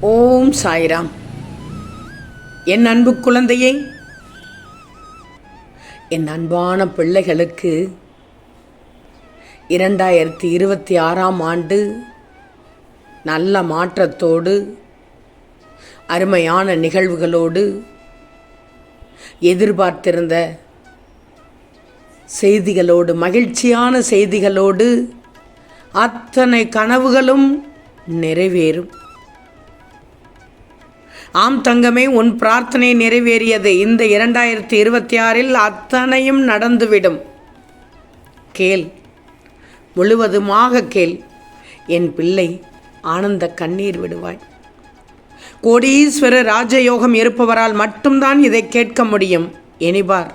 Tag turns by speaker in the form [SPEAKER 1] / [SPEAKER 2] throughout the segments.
[SPEAKER 1] ஓம் சாய்ராம். என் அன்பு குழந்தையே என் அன்பான பிள்ளைகளுக்கு இரண்டாயிரத்தி இருபத்தி ஆறாம் ஆண்டு நல்ல மாற்றத்தோடு அருமையான நிகழ்வுகளோடு எதிர்பார்த்திருந்த செய்திகளோடு மகிழ்ச்சியான செய்திகளோடு அத்தனை கனவுகளும் நிறைவேறும். ஆம் தங்கமே உன் பிரார்த்தனை நிறைவேறியது. இந்த இரண்டாயிரத்தி இருபத்தி ஆறில் அத்தனையும் நடந்துவிடும். கேள். முழுவதுமாக கேள். என் பிள்ளை ஆனந்த கண்ணீர் விடுவாய். கோடீஸ்வர ராஜயோகம் இருப்பவரால் மட்டும்தான் இதை கேட்க முடியும். எனிபார்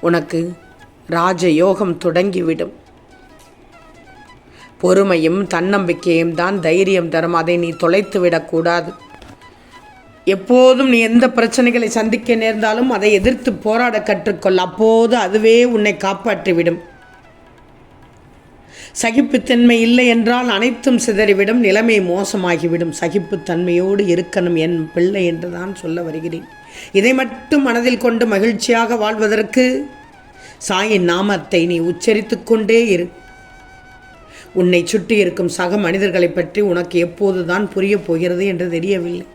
[SPEAKER 1] உனக்கு ராஜயோகம் தொடங்கிவிடும். பொறுமையும் தன்னம்பிக்கையும் தான் தைரியம் தரும். அதை நீ தொலைத்து விடக்கூடாது. எப்போதும் நீ எந்த பிரச்சனைகளை சந்திக்க நேர்ந்தாலும் அதை எதிர்த்து போராட கற்றுக்கொள். அப்போது அதுவே உன்னை காப்பாற்றிவிடும். சகிப்புத்தன்மை இல்லை என்றால் அனைத்தும் சிதறிவிடும். நிலைமை மோசமாகிவிடும். சகிப்புத்தன்மையோடு இருக்கணும் என் பிள்ளை என்று தான் சொல்ல வருகிறேன். இதை மட்டும் மனதில் கொண்டு மகிழ்ச்சியாக வாழ்வதற்கு சாயின் நாமத்தை நீ உச்சரித்து கொண்டே இரு. உன்னை சுற்றி இருக்கும் சக மனிதர்களைப் பற்றி உனக்கு எப்போதுதான் புரியப் போகிறது என்று தெரியவில்லை.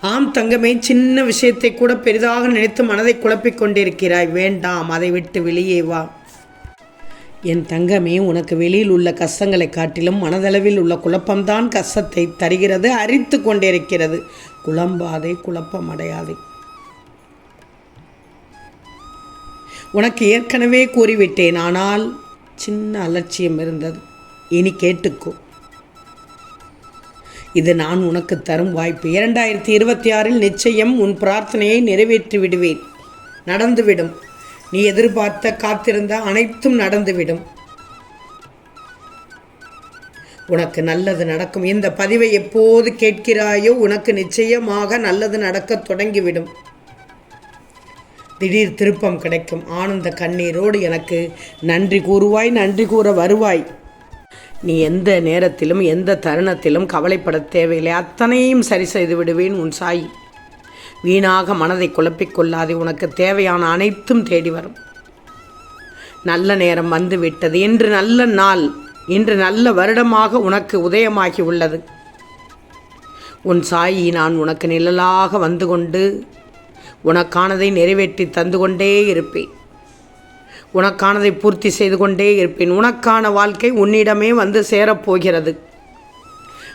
[SPEAKER 1] ஆம் தங்கமே சின்ன விஷயத்தை கூட பெரிதாக நினைத்து மனதை குழப்பிக் கொண்டிருக்கிறாய். வேண்டாம் அதை விட்டு வெளியே வா. என் தங்கமே உனக்கு வெளியில் உள்ள கஷ்டங்களை காட்டிலும் மனதளவில் உள்ள குழப்பம்தான் கஷ்டத்தை தருகிறது அரித்து கொண்டிருக்கிறது. குழம்பாதே குழப்பம் அடையாதே உனக்கு ஏற்கனவே கூறிவிட்டேன் ஆனால் சின்ன அலட்சியம் இருந்தது. இனி கேட்டுக்கோ. இது நான் உனக்கு தரும் வாய்ப்பு. இரண்டாயிரத்தி இருபத்தி ஆறில் நிச்சயம் உன் பிரார்த்தனையை நிறைவேற்றி விடுவேன். நடந்துவிடும். நீ எதிர்பார்த்த காத்திருந்த அனைத்தும் நடந்துவிடும். உனக்கு நல்லது நடக்கும். இந்த பதிவை எப்போது கேட்கிறாயோ உனக்கு நிச்சயமாக நல்லது நடக்கத் தொடங்கிவிடும். திடீர் திருப்பம் கிடைக்கும். ஆனந்த கண்ணீரோடு எனக்கு நன்றி கூறுவாய் நன்றி கூற வருவாய். நீ எந்த நேரத்திலும் எந்த தருணத்திலும் கவலைப்பட தேவையில்லை. அத்தனையும் சரி செய்து விடுவேன் உன் சாய். வீணாக மனதை குழப்பிக்கொள்ளாதே உனக்கு தேவையான அனைத்தும் தேடி வரும். நல்ல நேரம் வந்து விட்டது. இன்று நல்ல நாள். இன்று நல்ல வருடமாக உனக்கு உதயமாகி உள்ளது. உன் சாயி நான் உனக்கு நிழலாக வந்து கொண்டு உனக்கானதை நிறைவேற்றி தந்து கொண்டே இருப்பேன். உனக்கானதை பூர்த்தி செய்து கொண்டே இருப்பேன். உனக்கான வாழ்க்கை உன்னிடமே வந்து சேரப்போகிறது.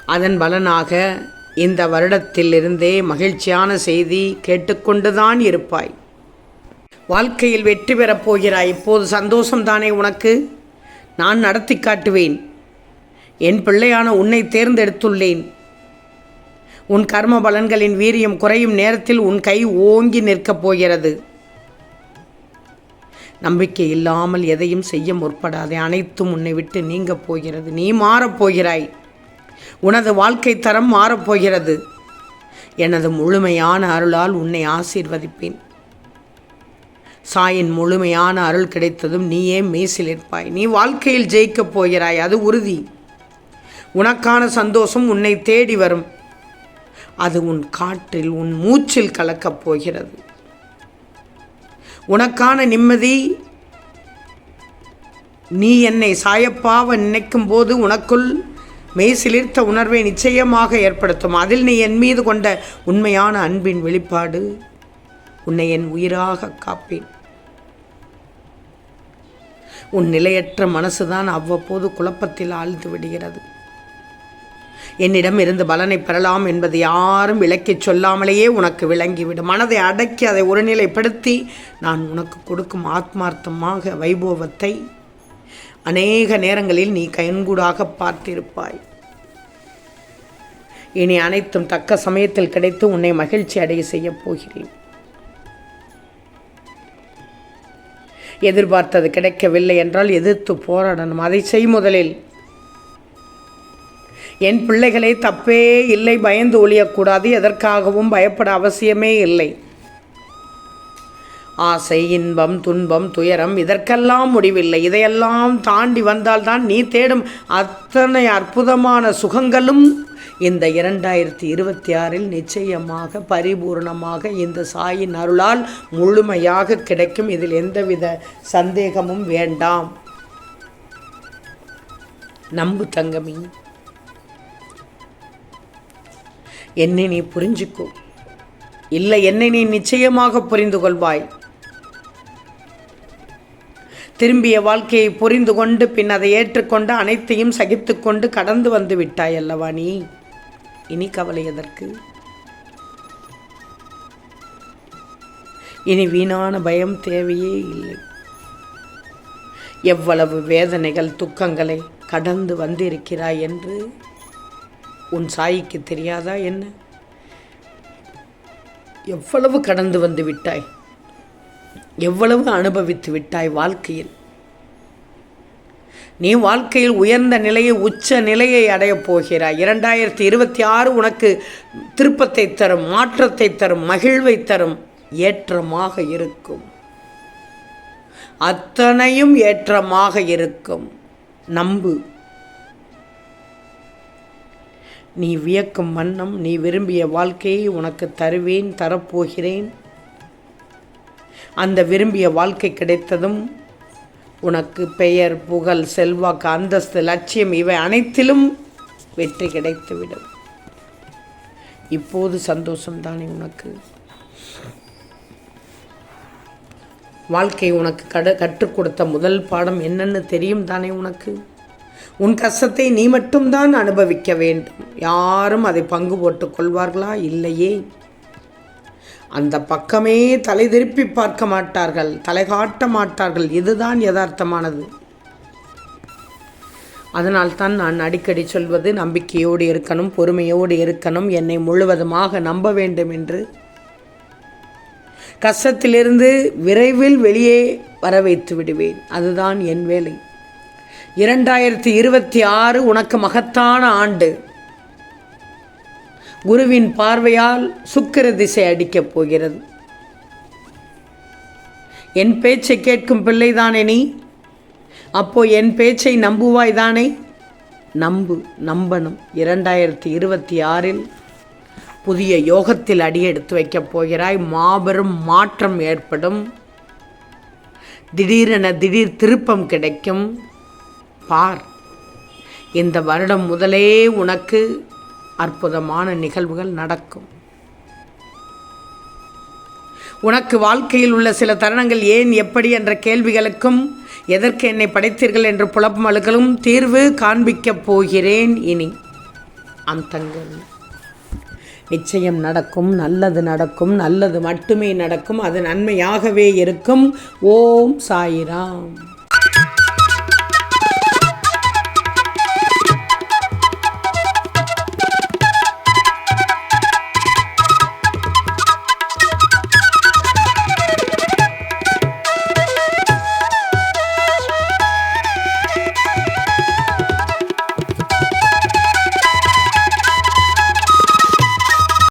[SPEAKER 1] அதன் பலனாக இந்த வருடத்திலிருந்தே மகிழ்ச்சியான செய்தி கேட்டுக்கொண்டுதான் இருப்பாய். வாழ்க்கையில் வெற்றி பெறப் போகிறாய். இப்போது சந்தோஷம்தானே உனக்கு? நான் நடத்தி காட்டுவேன். என் பிள்ளையான உன்னை தேர்ந்தெடுத்துள்ளேன். உன் கர்ம பலன்களின் வீரியம் குறையும் நேரத்தில் உன் கை ஓங்கி நிற்கப் போகிறது. நம்பிக்கை இல்லாமல் எதையும் செய்ய முற்படாதே. அனைத்தும் உன்னை விட்டு நீங்கப் போகிறது. நீ மாறப்போகிறாய் உனது வாழ்க்கை தரம் மாறப்போகிறது எனது முழுமையான அருளால் உன்னை ஆசீர்வதிப்பேன். சாயின் முழுமையான அருள் கிடைத்ததும் நீயே மேசிலிருப்பாய் நீ வாழ்க்கையில் ஜெயிக்கப் போகிறாய். அது உறுதி. உனக்கான சந்தோஷம் உன்னை தேடி வரும். அது உன் காற்றில் உன் மூச்சில் கலக்கப் போகிறது. உனக்கான நிம்மதி நீ என்னை சாயப்பாவ நினைக்கும் போது உனக்குள் மெய்சிலிர்த்த உணர்வை நிச்சயமாக ஏற்படுத்தும். அதில் நீ என் மீது கொண்ட உண்மையான அன்பின் வெளிப்பாடு உன்னை என் உயிராக காப்பேன். உன் நிலையற்ற மனசுதான் அவ்வப்போது குழப்பத்தில் ஆழ்ந்து விடுகிறது. என்னிடம் இருந்து பலனை பெறலாம் என்பது யாரும் விளக்கிச் சொல்லாமலேயே உனக்கு விளங்கிவிடும். மனதை அடக்கி அதை ஒருநிலைப்படுத்தி நான் உனக்கு கொடுக்கும் ஆத்மார்த்தமாக வைபவத்தை அநேக நேரங்களில் நீ கண்கூடாக பார்த்திருப்பாய். இனி அனைத்தும் தக்க சமயத்தில் கிடைத்து உன்னை மகிழ்ச்சி அடைய செய்யப் போகிறேன். எதிர்பார்த்தது கிடைக்கவில்லை என்றால் எதிர்த்து போராடணும். அதை செய் முதலில். என் பிள்ளைகளை தப்பே இல்லை பயந்து ஒழியக்கூடாது எதற்காகவும் பயப்பட அவசியமே இல்லை. ஆசை இன்பம் துன்பம் துயரம் இதற்கெல்லாம் முடிவில்லை. இதையெல்லாம் தாண்டி வந்தால்தான் நீ தேடும் அத்தனை அற்புதமான சுகங்களும் இந்த இரண்டாயிரத்தி இருபத்தி ஆறில் நிச்சயமாக பரிபூர்ணமாக இந்த சாயின் அருளால் முழுமையாக கிடைக்கும். இதில் எந்தவித சந்தேகமும் வேண்டாம். நம்பு தங்கமி. என்னை நீ புரிஞ்சுக்கோ. இல்லை என்னை நீ நிச்சயமாக புரிந்து கொள்வாய் திரும்பிய வாழ்க்கையை புரிந்து கொண்டு பின் அதை ஏற்றுக்கொண்டு அனைத்தையும் சகித்துக்கொண்டு கடந்து வந்து விட்டாய் அல்லவா நீ? இனி கவலை எதற்கு? இனி வீணான பயம் தேவையே இல்லை. எவ்வளவு வேதனைகள் துக்கங்களை கடந்து வந்திருக்கிறாய் என்று உன் சாய்க்கு தெரியாதா என்ன? எவ்வளவு கடந்து வந்து விட்டாய்? எவ்வளவு அனுபவித்து விட்டாய் வாழ்க்கையில்? நீ வாழ்க்கையில் உயர்ந்த நிலையை உச்ச நிலையை அடையப் போகிறாய். இரண்டாயிரத்தி இருபத்தி ஆறு உனக்கு திருப்பத்தை தரும் மாற்றத்தை தரும் மகிழ்வை தரும் ஏற்றமாக இருக்கும். அத்தனையும் ஏற்றமாக இருக்கும். நம்பு. நீ வியக்கும் வண்ணம் நீ விரும்பிய வாழ்க்கையை உனக்கு தருவேன் தரப்போகிறேன். அந்த விரும்பிய வாழ்க்கை கிடைத்ததும் உனக்கு பெயர் புகழ் செல்வாக்கு அந்தஸ்து லட்சியம் இவை அனைத்திலும் வெற்றி கிடைத்துவிடும். இப்போது சந்தோஷம்தானே உனக்கு? வாழ்க்கை உனக்கு கட கற்றுக் கொடுத்த முதல் பாடம் என்னன்னு தெரியும் தானே உனக்கு? உன் கஷ்டத்தை நீ மட்டும்தான் அனுபவிக்க வேண்டும். யாரும் அதை பங்கு போட்டுக் கொள்வார்களா? இல்லையே. அந்த பக்கமே தலை திருப்பி பார்க்க மாட்டார்கள். தலை காட்ட மாட்டார்கள். இதுதான் யதார்த்தமானது. அதனால்தான் நான் அடிக்கடி சொல்வது நம்பிக்கையோடு இருக்கணும் பொறுமையோடு இருக்கணும் என்னை முழுவதுமாக நம்ப வேண்டும் என்று. கஷ்டத்திலிருந்து விரைவில் வெளியே வர வைத்து விடுவேன். அதுதான் என் வேலை. இரண்டாயிரத்தி இருபத்தி ஆறு உனக்கு மகத்தான ஆண்டு. குருவின் பார்வையால் சுக்கிர திசை அடிக்கப் போகிறது. என் பேச்சை கேட்கும் பிள்ளைதானே நீ? அப்போ என் பேச்சை நம்புவாய் தானே? நம்பு நம்பணும். இரண்டாயிரத்தி இருபத்தி ஆறில் புதிய யோகத்தில் அடியெடுத்து வைக்கப் போகிறாய். மாபெரும் மாற்றம் ஏற்படும். திடீரென திடீர் திருப்பம் கிடைக்கும். பார் இந்த வருடம் முதலே உனக்கு அற்புதமான நிகழ்வுகள் நடக்கும். உனக்கு வாழ்க்கையில் உள்ள சில தருணங்கள் ஏன் எப்படி என்ற கேள்விகளுக்கும் எதற்கு என்னை படைத்தீர்கள் என்று புலப்பமலுக்களும் தீர்வு காண்பிக்கப் போகிறேன் இனி. அந்தங்கள். நிச்சயம் நடக்கும் நல்லது நடக்கும் நல்லது மட்டுமே நடக்கும் அது நன்மையாகவே இருக்கும். ஓம் சாயிராம்.